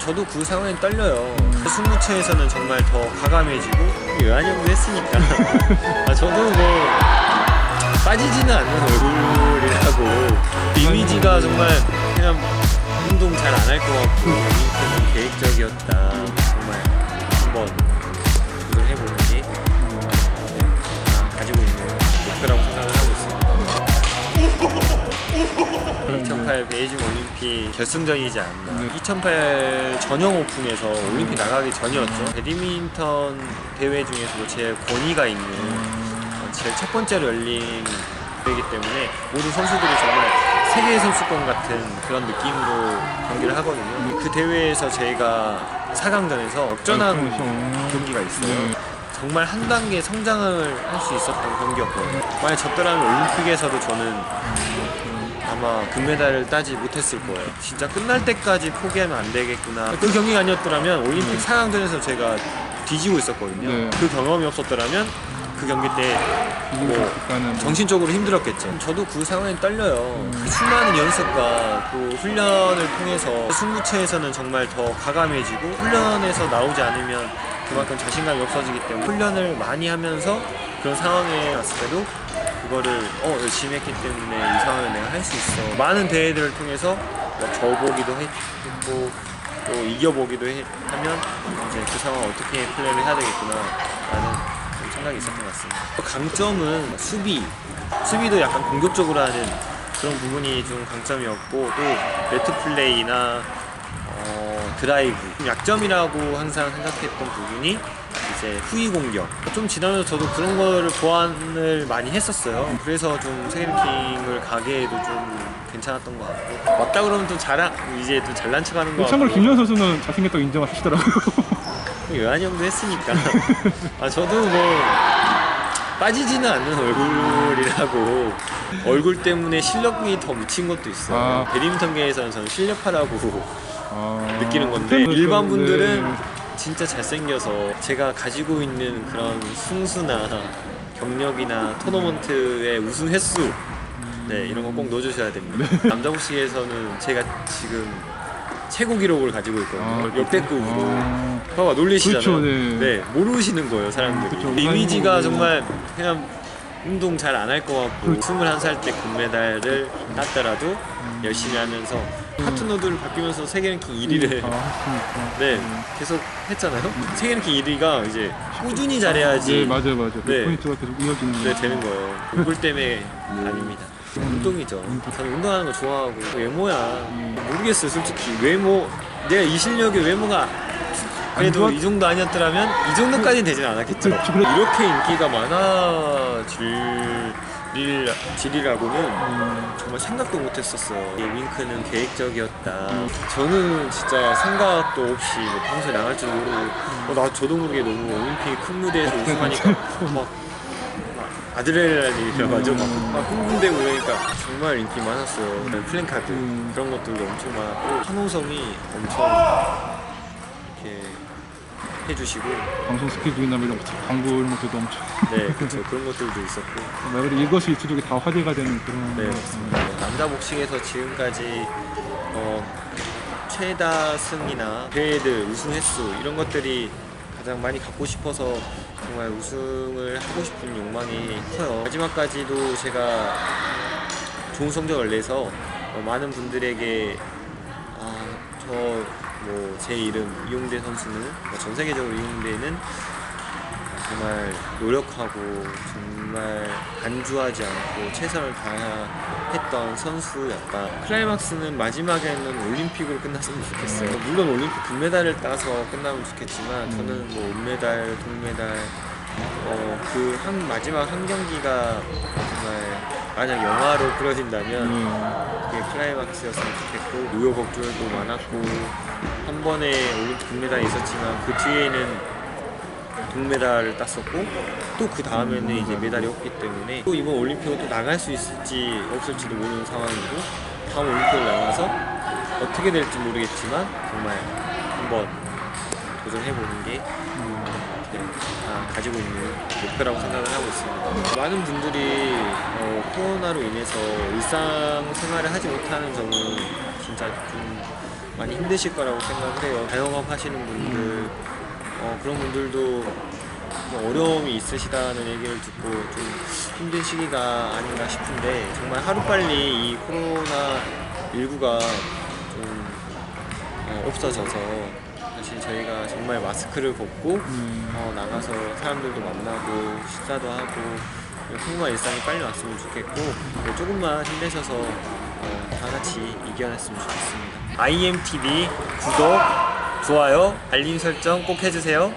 저도 그 상황에 떨려요. 승부처에서는 정말 더 과감해지고 요한이 형도 했으니까. 아, 저도 뭐 빠지지는 않는 얼굴이라고 이미지가 정말 그냥 운동 잘 안 할 것 같고 좀 계획적이었다. 정말 한번 2008 베이징 올림픽 결승전이지 않나. 네. 2008 전형 오픈에서 올림픽 나가기 전이었죠. 배드민턴 대회 중에서도 제일 권위가 있는 어, 제일 첫 번째로 열린 대회이기 때문에 모든 선수들이 정말 세계 선수권 같은 그런 느낌으로 경기를 하거든요. 그 대회에서 저희가 4강전에서 역전한 그렇죠. 경기가 있어요. 네. 정말 한 단계 성장을 할 수 있었던 경기였거든요. 만약 졌더라면 올림픽에서도 저는 아마 금메달을 따지 못했을 거예요. 진짜 끝날 때까지 포기하면 안 되겠구나. 그 경기가 아니었더라면 올림픽 4강전에서 제가 뒤지고 있었거든요. 네. 그 경험이 없었더라면 그 경기 때 뭐 정신적으로 힘들었겠죠. 저도 그 상황에 떨려요. 그 수많은 연습과 또 훈련을 통해서 승부처에서는 정말 더 과감해지고 훈련에서 나오지 않으면 그만큼 자신감이 없어지기 때문에 훈련을 많이 하면서 그런 상황에 왔을 때도 그거를 어 열심히 했기 때문에 이 상황을 내가 할 수 있어. 많은 대회들을 통해서 뭐 져보기도 했고 또 이겨보기도 해- 하면 이제 그 상황 어떻게 플레이를 해야 되겠구나 라는 좀 생각이 있었던 것 같습니다. 강점은 수비, 수비도 약간 공격적으로 하는 그런 부분이 좀 강점이었고 또 네트 플레이나 어, 드라이브 약점이라고 항상 생각했던 부분이 이제 후위 공격. 좀 지나면서 저도 그런 거를 보완을 많이 했었어요. 그래서 좀 세계 랭킹을 가게에도 좀 괜찮았던 것 같고. 맞다 그러면 또 자랑 이제 또 잘난 척하는 거 참고로 김현 선수는 잘생겼다고 인정하시더라고요. 요한이 형도 했으니까. 아 저도 뭐 빠지지는 않는 얼굴이라고. 얼굴 때문에 실력이 더 미친 것도 있어요. 아. 배드민턴계에서는 저는 실력파라고 아, 느끼는 건데 일반 좀, 분들은 네. 진짜 잘생겨서 제가 가지고 있는 그런 승수나 경력이나 토너먼트의 우승 횟수 네 이런 거 꼭 넣어주셔야 됩니다 네. 남자 복식에서는 제가 지금 최고 기록을 가지고 있거든요 아, 역대급으로 아, 봐봐 놀리시잖아요 그렇죠, 네. 네, 모르시는 거예요 사람들이 그렇죠. 이미지가. 정말 그냥 운동 잘 안 할 것 같고 그렇죠. 21살 때 금메달을 땄더라도 음. 열심히 하면서 파트너들 바뀌면서 세계 랭킹 1위를 아, 했으니까. 네, 계속 했잖아요. 세계 랭킹 1위가 이제 꾸준히 잘해야지 네, 맞아요, 맞아요. 그 네. 포인트가 계속 이어지는 네, 거. 되는 거예요. 얼굴 때문에 아닙니다. 운동이죠. 저는 운동하는 거 좋아하고 외모야 모르겠어요, 솔직히 외모 내가 이 실력의 외모가 그래도 이 정도 아니었더라면 이 정도까지는 되진 않았겠죠. 그렇죠. 그래- 이렇게 인기가 많아질 질이라고는 음, 정말 생각도 못했었어요. 이 윙크는 계획적이었다. 저는 진짜 생각도 없이 뭐 평소에 나갈 줄 모르고 어, 나 저도 모르게 너무 올림픽 큰 무대에서 우승하니까 막 아드레날린이라고 하죠. 막, 막 흥분되고 그러니까 정말 인기 많았어요. 플랜카드 음. 그런 것들도 엄청 많았고 한호성이 엄청 이렇게 해주시고. 방송 스케줄이나 뭐 이런 거 광고 이런 것들도 엄청. 네 그렇죠. 그런 것들도 있었고. 말 그대로 이것이 일주족이 다 화제가 되는 그런 네, 거 맞습니다. 남자 복식에서 지금까지 어, 최다 승이나 대회들 우승 횟수 이런 것들이 가장 많이 갖고 싶어서 정말 우승을 하고 싶은 욕망이 커요. 마지막까지도 제가 좋은 성적을 내서 어, 많은 분들에게 아, 저 뭐 제 이름 이용대 선수는 뭐전 세계적으로 이용대는 정말 노력하고 정말 안주하지 않고 최선을 다했던 선수였다. 클라이막스는 마지막에는 올림픽으로 끝났으면 좋겠어요. 물론 올림픽 금메달을 따서 끝나면 좋겠지만 저는 뭐 은메달, 동메달 어, 그 한 마지막 한 경기가 정말 만약 영화로 그려진다면 음, 그게 클라이막스였으면 좋겠고 우여곡절도 많았고 한 번에 올림픽 금메달이 있었지만 그 뒤에는 동메달을 땄었고 또 그 다음에는 이제 메달이 없기 때문에 또 이번 올림픽을 또 나갈 수 있을지 없을지도 모르는 상황이고 다음 올림픽을 나가서 어떻게 될지 모르겠지만 정말 한번 도전해보는 게 네, 다 가지고 있는 목표라고 생각을 하고 있습니다. 많은 분들이 어, 코로나로 인해서 일상생활을 하지 못하는 점은 진짜 좀 많이 힘드실 거라고 생각을 해요. 자영업 하시는 분들 어, 그런 분들도 좀 어려움이 있으시다는 얘기를 듣고 좀 힘든 시기가 아닌가 싶은데 정말 하루빨리 이 코로나 19가 좀 어, 없어져서 사실 저희가 정말 마스크를 벗고 음. 어, 나가서 사람들도 만나고 식사도 하고 평범한 일상이 빨리 왔으면 좋겠고 그리고 조금만 힘내셔서 어, 다 같이 이겨냈으면 좋겠습니다. IMTV 구독, 좋아요, 알림 설정 꼭 해주세요.